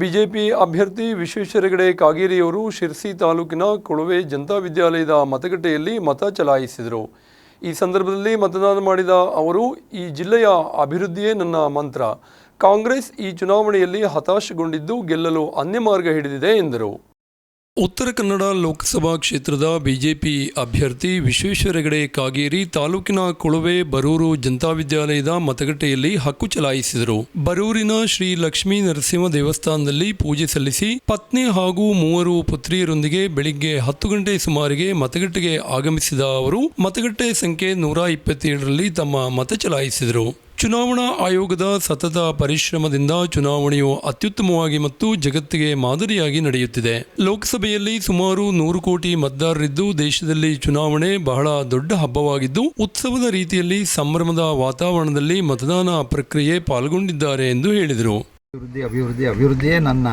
BJP ಅಭ್ಯರ್ಥಿ ವಿಶ್ವೇಶ್ವರಗಡೆ ಕಾಗೇರಿಯವರು ಶಿರ್ಸಿ ತಾಲೂಕಿನ ಕೊಳವೆ ಜನತಾ ವಿದ್ಯಾಲಯದ ಮತಗಟ್ಟೆಯಲ್ಲಿ ಮತ ಚಲಾಯಿಸಿದರು. ಈ ಸಂದರ್ಭದಲ್ಲಿ ಮತದಾನ ಮಾಡಿದ ಅವರು, ಈ ಜಿಲ್ಲೆಯ ಅಭಿವೃದ್ಧಿಯೇ ನನ್ನ ಮಂತ್ರ. ಕಾಂಗ್ರೆಸ್ ಈ ಚುನಾವಣೆಯಲ್ಲಿ ಹತಾಶಗೊಂಡಿದ್ದು ಗೆಲ್ಲಲು ಅನ್ಯ ಮಾರ್ಗ ಹಿಡಿದಿದೆ ಎಂದರು. ಉತ್ತರ ಕನ್ನಡ ಲೋಕಸಭಾ ಕ್ಷೇತ್ರದ ಬಿಜೆಪಿ ಅಭ್ಯರ್ಥಿ ವಿಶ್ವೇಶ್ವರ ಹೆಗಡೆ ಕಾಗೇರಿ ತಾಲೂಕಿನ ಕೊಳವೆ ಬರೂರು ಜನತಾ ವಿದ್ಯಾಲಯದ ಮತಗಟ್ಟೆಯಲ್ಲಿ ಹಕ್ಕು ಚಲಾಯಿಸಿದರು. ಬರೂರಿನ ಶ್ರೀ ಲಕ್ಷ್ಮೀ ನರಸಿಂಹ ದೇವಸ್ಥಾನದಲ್ಲಿ ಪೂಜೆ ಸಲ್ಲಿಸಿ ಪತ್ನಿ ಹಾಗೂ ಮೂವರು ಪುತ್ರಿಯರೊಂದಿಗೆ ಬೆಳಿಗ್ಗೆ ಹತ್ತು ಗಂಟೆ ಸುಮಾರಿಗೆ ಮತಗಟ್ಟೆಗೆ ಆಗಮಿಸಿದ ಅವರು, ಮತಗಟ್ಟೆ ಸಂಖ್ಯೆ ನೂರ ಇಪ್ಪತ್ತೇಳರಲ್ಲಿ ತಮ್ಮ ಮತ ಚಲಾಯಿಸಿದರು. ಚುನಾವಣಾ ಆಯೋಗದ ಸತತ ಪರಿಶ್ರಮದಿಂದ ಚುನಾವಣೆಯು ಅತ್ಯುತ್ತಮವಾಗಿ ಮತ್ತು ಜಗತ್ತಿಗೆ ಮಾದರಿಯಾಗಿ ನಡೆಯುತ್ತಿದೆ. ಲೋಕಸಭೆಯಲ್ಲಿ ಸುಮಾರು ನೂರು ಕೋಟಿ ಮತದಾರರಿದ್ದು, ದೇಶದಲ್ಲಿ ಚುನಾವಣೆ ಬಹಳ ದೊಡ್ಡ ಹಬ್ಬವಾಗಿದ್ದು, ಉತ್ಸವದ ರೀತಿಯಲ್ಲಿ ಸಂಭ್ರಮದ ವಾತಾವರಣದಲ್ಲಿ ಮತದಾನ ಪ್ರಕ್ರಿಯೆ ಪಾಲ್ಗೊಂಡಿದ್ದಾರೆ ಎಂದು ಹೇಳಿದರು. ಅಭಿವೃದ್ಧಿ ಅಭಿವೃದ್ಧಿ, ಅಭಿವೃದ್ಧಿಯೇ ನನ್ನ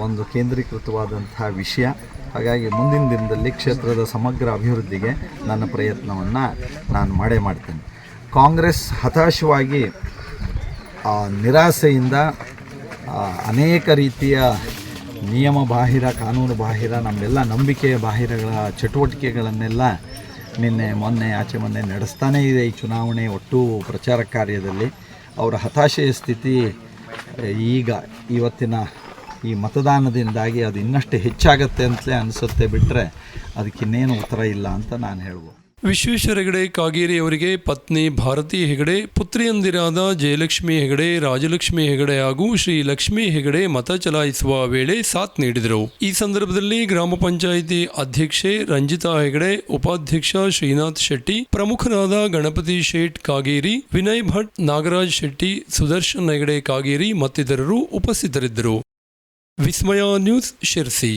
ಒಂದು ಕೇಂದ್ರೀಕೃತವಾದಂತಹ ವಿಷಯ. ಹಾಗಾಗಿ ಮುಂದಿನ ದಿನದಲ್ಲಿ ಕ್ಷೇತ್ರದ ಸಮಗ್ರ ಅಭಿವೃದ್ಧಿಗೆ ನನ್ನ ಪ್ರಯತ್ನವನ್ನು ನಾನು ಮಾಡೇ ಮಾಡ್ತೇನೆ. ಕಾಂಗ್ರೆಸ್ ಹತಾಶವಾಗಿ ನಿರಾಸೆಯಿಂದ ಅನೇಕ ರೀತಿಯ ನಿಯಮ ಬಾಹಿರ, ಕಾನೂನು ಬಾಹಿರ, ನಮ್ಮೆಲ್ಲ ನಂಬಿಕೆ ಬಾಹಿರಗಳ ಚಟುವಟಿಕೆಗಳನ್ನೆಲ್ಲ ನಿನ್ನೆ, ಮೊನ್ನೆ, ಆಚೆ ಮೊನ್ನೆ ನಡೆಸ್ತಾನೇ ಇದೆ ಈ ಚುನಾವಣೆ ಒಟ್ಟು ಪ್ರಚಾರ ಕಾರ್ಯದಲ್ಲಿ. ಅವರ ಹತಾಶೆಯ ಸ್ಥಿತಿ ಈಗ ಇವತ್ತಿನ ಈ ಮತದಾನದಿಂದಾಗಿ ಅದು ಇನ್ನಷ್ಟು ಹೆಚ್ಚಾಗತ್ತೆ ಅಂತಲೇ ಅನಿಸುತ್ತೆ ಬಿಟ್ಟರೆ ಅದಕ್ಕಿನ್ನೇನು ಉತ್ತರ ಇಲ್ಲ ಅಂತ ನಾನು ಹೇಳ್ಬೋದು. ವಿಶ್ವೇಶ್ವರ ಹೆಗಡೆ ಕಾಗೇರಿ ಅವರಿಗೆ ಪತ್ನಿ ಭಾರತಿ ಹೆಗಡೆ, ಪುತ್ರಿಯಂದಿರಾದ ಜಯಲಕ್ಷ್ಮಿ ಹೆಗಡೆ, ರಾಜಲಕ್ಷ್ಮಿ ಹೆಗಡೆ ಹಾಗೂ ಶ್ರೀ ಲಕ್ಷ್ಮಿ ಹೆಗಡೆ ಮತ ಚಲಾಯಿಸುವ ವೇಳೆ ಸಾಥ್ ನೀಡಿದರು. ಈ ಸಂದರ್ಭದಲ್ಲಿ ಗ್ರಾಮ ಪಂಚಾಯಿತಿ ಅಧ್ಯಕ್ಷೆ ರಂಜಿತಾ ಹೆಗಡೆ, ಉಪಾಧ್ಯಕ್ಷ ಶ್ರೀನಾಥ್ ಶೆಟ್ಟಿ, ಪ್ರಮುಖರಾದ ಗಣಪತಿ ಶೇಟ್ ಕಾಗೇರಿ, ವಿನಯ್ ಭಟ್, ನಾಗರಾಜ್ ಶೆಟ್ಟಿ, ಸುದರ್ಶನ್ ಹೆಗಡೆ ಕಾಗೇರಿ ಮತ್ತಿತರರು ಉಪಸ್ಥಿತರಿದ್ದರು. ವಿಸ್ಮಯ ನ್ಯೂಸ್ ಶಿರ್ಸಿ.